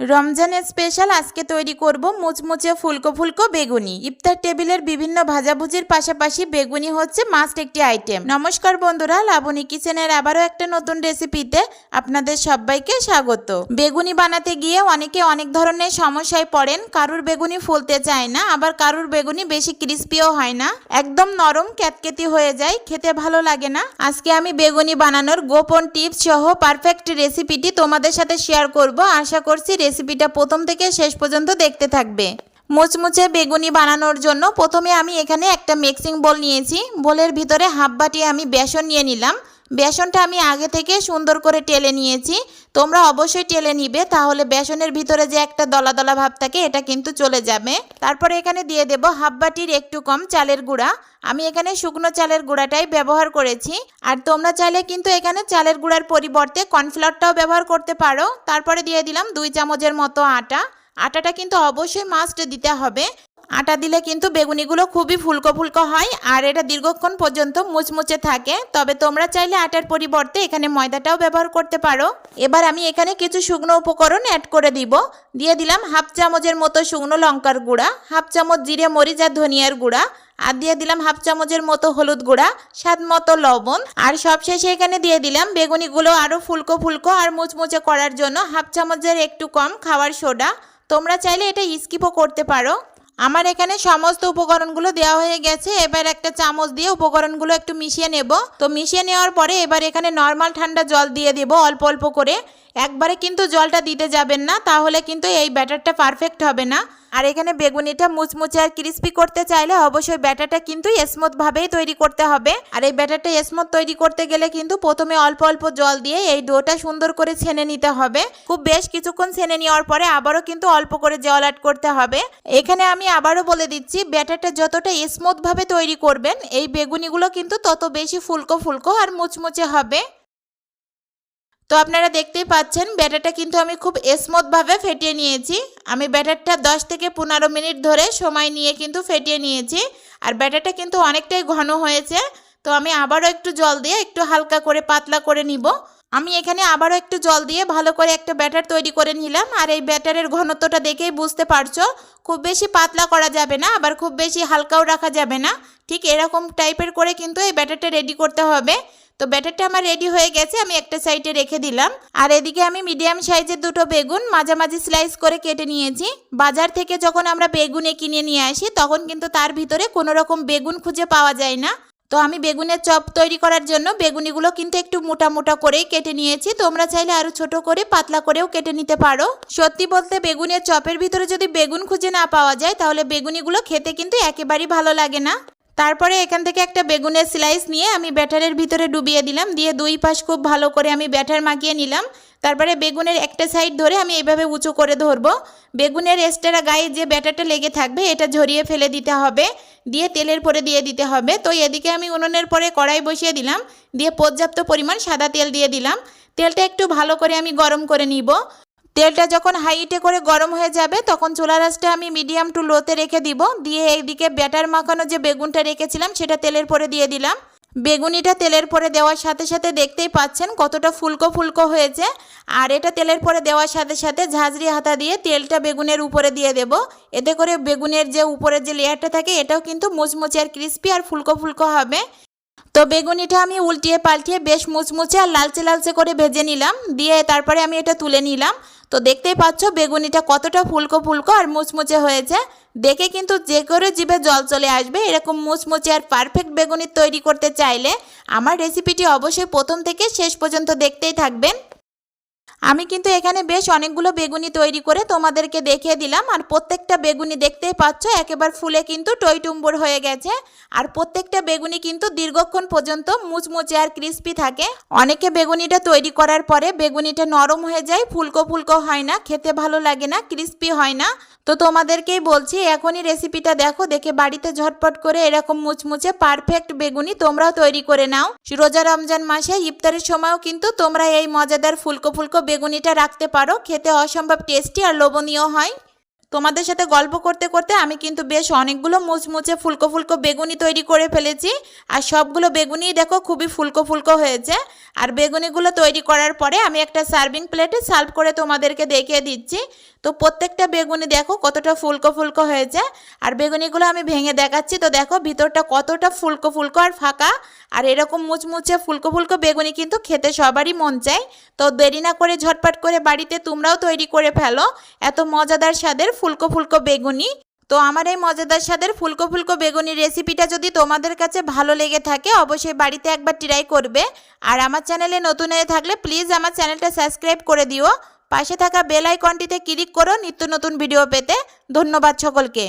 রমজানের স্পেশাল আজকে তৈরি করব মুচমুচে ফুলকো ফুলকো বেগুনি। ইফতার টেবিলের বিভিন্ন ভাজাভুজির পাশাপাশি বেগুনি হচ্ছে মাস্ট একটি আইটেম নমস্কার বন্ধুরা, লাবণী কিচেনের আবারও একটা নতুন রেসিপিতে আপনাদের সবাইকে স্বাগত। বেগুনি বানাতে গিয়ে অনেকে অনেক ধরনের সমস্যায় পড়েন, কারুর বেগুনি ফুলতে চায় না, আবার কারুর বেগুনি বেশি ক্রিস্পিও হয় না। একদম নরম, ক্যাতকেতি হয়ে যায়, খেতে ভালো লাগে না। আজকে আমি বেগুনি বানানোর গোপন টিপস সহ পারফেক্ট রেসিপিটি তোমাদের সাথে শেয়ার করব। আশা করছি রেসিপিটা প্রথম থেকে শেষ পর্যন্ত দেখতে থাকবে। মুচমুচে বেগুনি বানানোর জন্য প্রথমে আমি এখানে একটা মিক্সিং বোল নিয়েছি। বোলের ভিতরে হাফ বাটি আমি বেসন নিয়ে নিলাম। বেসনটা আমি আগে থেকে সুন্দর করে টেলে নিয়েছি। তোমরা অবশ্যই টেলে নিবে, তাহলে বেসনের ভিতরে যে একটা দলা দলা ভাব থাকে, এটা কিন্তু চলে যাবে। তারপরে এখানে দিয়ে দেব হাফ বাটির একটু কম চালের গুঁড়া। আমি এখানে শুকনো চালের গুঁড়াটাই ব্যবহার করেছি। আর তোমরা চাইলে কিন্তু এখানে চালের গুঁড়ার পরিবর্তে কর্নফ্লাওয়ারটাও ব্যবহার করতে পারো। তারপরে দিয়ে দিলাম দুই চামচের মতো আটা। আটাটা কিন্তু অবশ্যই মাস্ট দিতে হবে। আটা দিলে কিন্তু বেগুনিগুলো খুবই ফুলকো ফুলকো হয়, আর এটা দীর্ঘক্ষণ পর্যন্ত মুচমুচে থাকে। তবে তোমরা চাইলে আটার পরিবর্তে এখানে ময়দাটাও ব্যবহার করতে পারো। এবার আমি এখানে কিছু শুকনো উপকরণ অ্যাড করে দিব। দিয়ে দিলাম হাফ চামচের মতো শুকনো লঙ্কার গুঁড়া, হাফ চামচ জিরে, মরিচ আর ধনিয়ার গুঁড়া, আর দিয়ে দিলাম হাফ চামচের মতো হলুদ গুঁড়া, স্বাদ মতো লবণ। আর সবশেষে এখানে দিয়ে দিলাম বেগুনিগুলো আরও ফুলকো ফুলকো আর মুচমুচে করার জন্য হাফ চামচের একটু কম খাওয়ার সোডা। তোমরা চাইলে এটা স্কিপও করতে পারো। আমার এখানে সমস্ত উপকরণগুলো দেওয়া হয়ে গেছে। এবার একটা চামচ দিয়ে উপকরণগুলো একটু মিশিয়ে নেব। তো মিশিয়ে নেওয়ার পরে এবার এখানে নর্মাল ঠান্ডা জল দিয়ে দেব অল্প অল্প করে। একবারে কিন্তু জলটা দিতে যাবেন না, তাহলে কিন্তু এই ব্যাটারটা পারফেক্ট হবে না। আর এখানে বেগুনিটা মুচমুচে আর ক্রিস্পি করতে চাইলে অবশ্যই ব্যাটারটা কিন্তু স্মুথভাবেই তৈরি করতে হবে। আর এই ব্যাটারটা স্মুথ তৈরি করতে গেলে কিন্তু প্রথমে অল্প অল্প জল দিয়ে এই ডোটা সুন্দর করে ছেনে নিতে হবে। খুব বেশ কিছুক্ষণ ছেনে নেওয়ার পরে আবারও কিন্তু অল্প করে জল অ্যাড করতে হবে। এখানে আমি আবারও বলে দিচ্ছি, ব্যাটারটা যতটা স্মুথভাবে তৈরি করবেন, এই বেগুনিগুলো কিন্তু তত বেশি ফুলকো ফুলকো আর মুচমুচে হবে। তো আপনারা দেখতেই পাচ্ছেন, ব্যাটারটা কিন্তু আমি খুব স্মুথভাবে ফেটিয়ে নিয়েছি। আমি ব্যাটারটা 10 থেকে পনেরো মিনিট ধরে সময় নিয়ে কিন্তু ফেটিয়ে নিয়েছি, আর ব্যাটারটা কিন্তু অনেকটাই ঘন হয়েছে। তো আমি আবারও একটু জল দিয়ে একটু হালকা করে পাতলা করে নিব। আমি এখানে আবারও একটু জল দিয়ে ভালো করে একটা ব্যাটার তৈরি করে নিলাম। আর এই ব্যাটারের ঘনত্বটা দেখেই বুঝতে পারছ, খুব বেশি পাতলা করা যাবে না, আবার খুব বেশি হালকাও রাখা যাবে না। ঠিক এরকম টাইপের করে কিন্তু এই ব্যাটারটা রেডি করতে হবে। তো ব্যাটারটা আমার রেডি হয়ে গেছে, আমি একটা সাইডে রেখে দিলাম। আর এদিকে আমি মিডিয়াম সাইজের দুটো বেগুন মাঝামাঝি স্লাইস করে কেটে নিয়েছি। বাজার থেকে যখন আমরা বেগুনে কিনে নিয়ে আসি, তখন কিন্তু তার ভিতরে কোনো রকম বেগুন খুঁজে পাওয়া যায় না। তো আমি বেগুনের চপ তৈরি করার জন্য বেগুনিগুলো কিন্তু একটু মোটা মোটা করেই কেটে নিয়েছি। তোমরা চাইলে আরও ছোট করে, পাতলা করেও কেটে নিতে পারো। সত্যি বলতে বেগুনের চপের ভিতরে যদি বেগুন খুঁজে না পাওয়া যায়, তাহলে বেগুনিগুলো খেতে কিন্তু একেবারেই ভালো লাগে না। তারপরে এখান থেকে একটা বেগুনের স্লাইস নিয়ে আমি ব্যাটারের ভিতরে ডুবিয়ে দিলাম। দিয়ে দুই পাশ খুব ভালো করে আমি ব্যাটার মাখিয়ে নিলাম। তারপরে বেগুনের একটা সাইড ধরে আমি এইভাবে উঁচু করে ধরবো। বেগুনের এক্সট্রা গায়ে যে ব্যাটারটা লেগে থাকবে, এটা ঝরিয়ে ফেলে দিতে হবে। দিয়ে তেলের পরে দিয়ে দিতে হবে। তো এদিকে আমি উনুনের পরে কড়াই বসিয়ে দিলাম। দিয়ে পর্যাপ্ত পরিমাণ সাদা তেল দিয়ে দিলাম। তেলটা একটু ভালো করে আমি গরম করে নিব। তেলটা যখন হাইটে করে গরম হয়ে যাবে, তখন চুলা রাসটা আমি মিডিয়াম টু লোতে রেখে দিব। দিয়ে এইদিকে ব্যাটার মাখানো যে বেগুনটা রেখেছিলাম, সেটা তেলের পরে দিয়ে দিলাম। বেগুনিটা তেলের পরে দেওয়ার সাথে সাথে দেখতেই পাচ্ছেন কতটা ফুলকো ফুলকো হয়েছে। আর এটা তেলের পরে দেওয়ার সাথে সাথে ঝাঁঝরি হাতা দিয়ে তেলটা বেগুনের উপরে দিয়ে দেব। এতে করে বেগুনের যে উপরের যে লেয়ারটা থাকে, এটাও কিন্তু মুচমুচে আর ক্রিস্পি আর ফুলকো ফুলকো হবে। তো বেগুনিটা আমি উল্টিয়ে পাল্টিয়ে বেশ মুচমুচে আর লালচে লালচে করে ভেজে নিলাম। দিয়ে তারপরে আমি এটা তুলে নিলাম। তো দেখতেই পাচ্ছ বেগুনিটা কতটা ফুলকো ফুলকো আর মুচমুচে হয়েছে। দেখে কিন্তু যে করে জিভে জল চলে আসবে, এরকম মুচমুচে আর পারফেক্ট বেগুনি তৈরি করতে চাইলে আমার রেসিপিটি অবশ্যই প্রথম থেকে শেষ পর্যন্ত দেখতেই থাকবেন। আমি কিন্তু এখানে বেশ অনেকগুলো বেগুনি তৈরি করে তোমাদেরকে দেখিয়ে দিলাম। আর প্রত্যেকটা বেগুনি দেখতেই পাচ্ছ, একেবারে ফুলে কিন্তু টইটুম্বর হয়ে গেছে। আর প্রত্যেকটা বেগুনি কিন্তু দীর্ঘক্ষণ পর্যন্ত মুচমুচে আর ক্রিস্পি থাকে। অনেকে বেগুনিটা তৈরি করার পরে বেগুনিটা নরম হয়ে যায়, ফুলকো ফুলকো হয় না, খেতে ভালো লাগে না, ক্রিস্পি হয় না। তো তোমাদেরকেই বলছি, এখনই রেসিপিটা দেখো, দেখে বাড়িতে ঝটপট করে এরকম মুচমুচে পারফেক্ট বেগুনি তোমরাও তৈরি করে নাও। রোজা রমজান মাসে ইফতারের সময়ও কিন্তু তোমরা এই মজাদার ফুলকো ফুলকো বেগুনিটা রাখতে পারো, খেতে অসম্ভব টেস্টি আর লোভনীয় হয়। তোমাদের সাথে গল্প করতে করতে আমি কিন্তু বেশ অনেকগুলো মুচমুচে ফুলকো ফুলকো বেগুনি তৈরি করে ফেলেছি, আর সবগুলো বেগুনি দেখো খুবই ফুলকো ফুলকো হয়েছে। আর বেগুনিগুলো তৈরি করার পরে আমি একটা সার্ভিং প্লেটে সার্ভ করে তোমাদেরকে দেখিয়ে দিচ্ছি। তো প্রত্যেকটা বেগুনি দেখো কতটা ফুলকো ফুলকো হয়েছে। আর বেগুনিগুলো আমি ভেঙে দেখাচ্ছি, তো দেখো ভিতরটা কতটা ফুলকো ফুলকো আর ফাঁকা। আর এরকম মুচমুচে ফুলকো ফুলকো বেগুনি কিন্তু খেতে সবারই মন চায়। তো দেরি না করে ঝটপট করে বাড়িতে তোমরাও তৈরি করে ফেলো। এত মজাদার স্বাদের ফুলকো ফুলকো বেগুনি। তো আমার এই মজাদার স্বাদের ফুলকো ফুলকো বেগুনি রেসিপিটা যদি তোমাদের কাছে ভালো লেগে থাকে, অবশ্যই বাড়িতে একবার ট্রাই করবে। আর আমার চ্যানেলে নতুন হয়ে থাকলে প্লিজ আমার চ্যানেলটা সাবস্ক্রাইব করে দিও। পাশে থাকা বেল আইকনটিতে ক্লিক করো নিত্য নতুন ভিডিও পেতে ধন্যবাদ সকলকে।